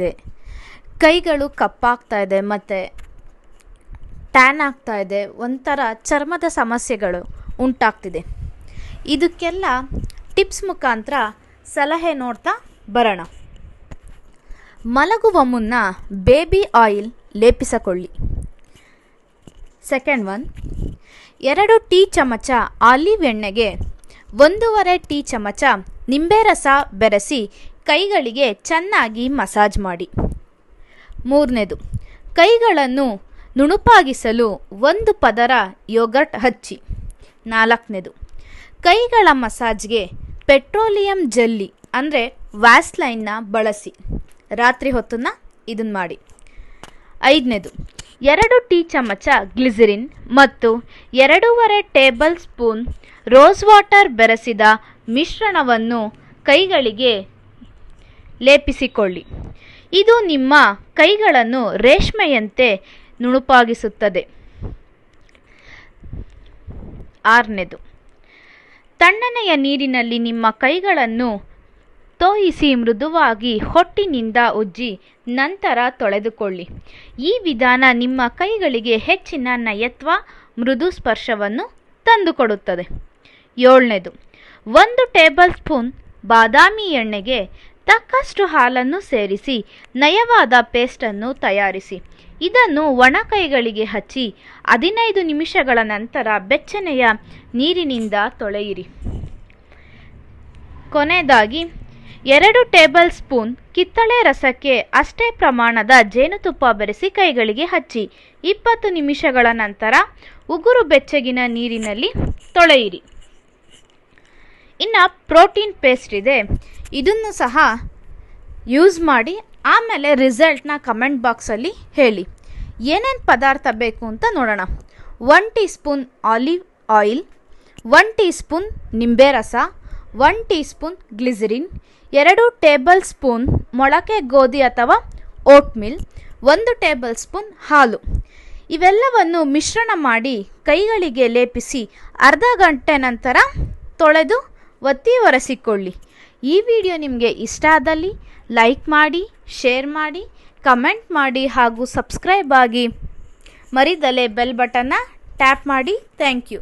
ಇದೆ. ಕೈಗಳು ಕಪ್ಪಾಗ್ತಾ ಇದೆ, ಮತ್ತು ಟ್ಯಾನ್ ಆಗ್ತಾ ಇದೆ. ಒಂಥರ ಚರ್ಮದ ಸಮಸ್ಯೆಗಳು ಉಂಟಾಗ್ತಿದೆ. ಇದಕ್ಕೆಲ್ಲ ಟಿಪ್ಸ್ ಮುಖಾಂತರ ಸಲಹೆ ನೋಡ್ತಾ ಬರೋಣ. ಮಲಗುವ ಮುನ್ನ ಬೇಬಿ ಆಯಿಲ್ ಲೇಪಿಸಿಕೊಳ್ಳಿ. ಸೆಕೆಂಡ್ ಒನ್, ಎರಡು ಟೀ ಚಮಚ ಆಲಿವ್ ಎಣ್ಣೆಗೆ ಒಂದೂವರೆ ಟೀ ಚಮಚ ನಿಂಬೆ ರಸ ಬೆರೆಸಿ ಕೈಗಳಿಗೆ ಚೆನ್ನಾಗಿ ಮಸಾಜ್ ಮಾಡಿ. ಮೂರನೇದು, ಕೈಗಳನ್ನು ನುಣುಪಾಗಿಸಲು ಒಂದು ಪದರ ಯೋಗರ್ಟ್ ಹಚ್ಚಿ. ನಾಲ್ಕನೇದು, ಕೈಗಳ ಮಸಾಜ್ಗೆ ಪೆಟ್ರೋಲಿಯಂ ಜೆಲ್ಲಿ ಅಂದರೆ ವ್ಯಾಸ್ಲೈನ್ನ ಬಳಸಿ. ರಾತ್ರಿ ಹೊತ್ತನ್ನು ಇದನ್ನು ಮಾಡಿ. ಐದನೇದು, ಎರಡು ಟೀ ಚಮಚ ಗ್ಲಿಸರಿನ್ ಮತ್ತು ಎರಡೂವರೆ ಟೇಬಲ್ ಸ್ಪೂನ್ ರೋಸ್ ವಾಟರ್ ಬೆರೆಸಿದ ಮಿಶ್ರಣವನ್ನು ಕೈಗಳಿಗೆ ಲೇಪಿಸಿಕೊಳ್ಳಿ. ಇದು ನಿಮ್ಮ ಕೈಗಳನ್ನು ರೇಷ್ಮೆಯಂತೆ ನುಣುಪಾಗಿಸುತ್ತದೆ. ಆರನೇದು, ತಣ್ಣನೆಯ ನೀರಿನಲ್ಲಿ ನಿಮ್ಮ ಕೈಗಳನ್ನು ತೋಯಿಸಿ ಮೃದುವಾಗಿ ಹೊಟ್ಟಿನಿಂದ ಉಜ್ಜಿ ನಂತರ ತೊಳೆದುಕೊಳ್ಳಿ. ಈ ವಿಧಾನ ನಿಮ್ಮ ಕೈಗಳಿಗೆ ಹೆಚ್ಚಿನ ನಯತ್ವ, ಮೃದು ಸ್ಪರ್ಶವನ್ನು ತಂದುಕೊಡುತ್ತದೆ. ಏಳನೇದು, ಒಂದು ಟೇಬಲ್ ಸ್ಪೂನ್ ಬಾದಾಮಿ ಎಣ್ಣೆಗೆ ತಕ್ಕಷ್ಟು ಹಾಲನ್ನು ಸೇರಿಸಿ, ನಯವಾದ ಪೇಸ್ಟನ್ನು ತಯಾರಿಸಿ. ಇದನ್ನು ಒಣ ಕೈಗಳಿಗೆ ಹಚ್ಚಿ, ಹದಿನೈದು ನಿಮಿಷಗಳ ನಂತರ ಬೆಚ್ಚನೆಯ ನೀರಿನಿಂದ ತೊಳೆಯಿರಿ. ಕೊನೆಯದಾಗಿ, ಎರಡು ಟೇಬಲ್ ಸ್ಪೂನ್ ಕಿತ್ತಳೆ ರಸಕ್ಕೆ ಅಷ್ಟೇ ಪ್ರಮಾಣದ ಜೇನುತುಪ್ಪ ಬೆರೆಸಿ ಕೈಗಳಿಗೆ ಹಚ್ಚಿ, ಇಪ್ಪತ್ತು ನಿಮಿಷಗಳ ನಂತರ ಉಗುರು ಬೆಚ್ಚಗಿನ ನೀರಿನಲ್ಲಿ ತೊಳೆಯಿರಿ. ಇನ್ನು ಪ್ರೋಟೀನ್ ಪೇಸ್ಟ್ ಇದೆ. ಇದನ್ನು ಸಹ ಯೂಸ್ ಮಾಡಿ, ಆಮೇಲೆ ರಿಸಲ್ಟ್ನ ಕಮೆಂಟ್ ಬಾಕ್ಸಲ್ಲಿ ಹೇಳಿ. ಏನೇನು ಪದಾರ್ಥ ಬೇಕು ಅಂತ ನೋಡೋಣ. One teaspoon olive oil one teaspoon ನಿಂಬೆ ರಸ ಒನ್ ಟೀ ಸ್ಪೂನ್ ಗ್ಲಿಸರಿನ್ ಎರಡು ಟೇಬಲ್ ಸ್ಪೂನ್ ಮೊಳಕೆ ಗೋಧಿ ಅಥವಾ ಓಟ್ ಮಿಲ್ ಒಂದು ಟೇಬಲ್ ಸ್ಪೂನ್ ಹಾಲು. ಇವೆಲ್ಲವನ್ನು ಮಿಶ್ರಣ ಮಾಡಿ ಕೈಗಳಿಗೆ ಲೇಪಿಸಿ ಅರ್ಧ ಗಂಟೆ ನಂತರ ತೊಳೆದು ಒತ್ತಿ ಒರೆಸಿಕೊಳ್ಳಿ. ಈ ವಿಡಿಯೋ ನಿಮಗೆ ಇಷ್ಟ ಆದಲ್ಲಿ ಲೈಕ್ ಮಾಡಿ, ಶೇರ್ ಮಾಡಿ, ಕಮೆಂಟ್ ಮಾಡಿ ಹಾಗೂ ಸಬ್ಸ್ಕ್ರೈಬ್ ಆಗಿ ಮರಿದಲೆ ಬೆಲ್ ಬಟನ್ನ ಟ್ಯಾಪ್ ಮಾಡಿ. Thank you.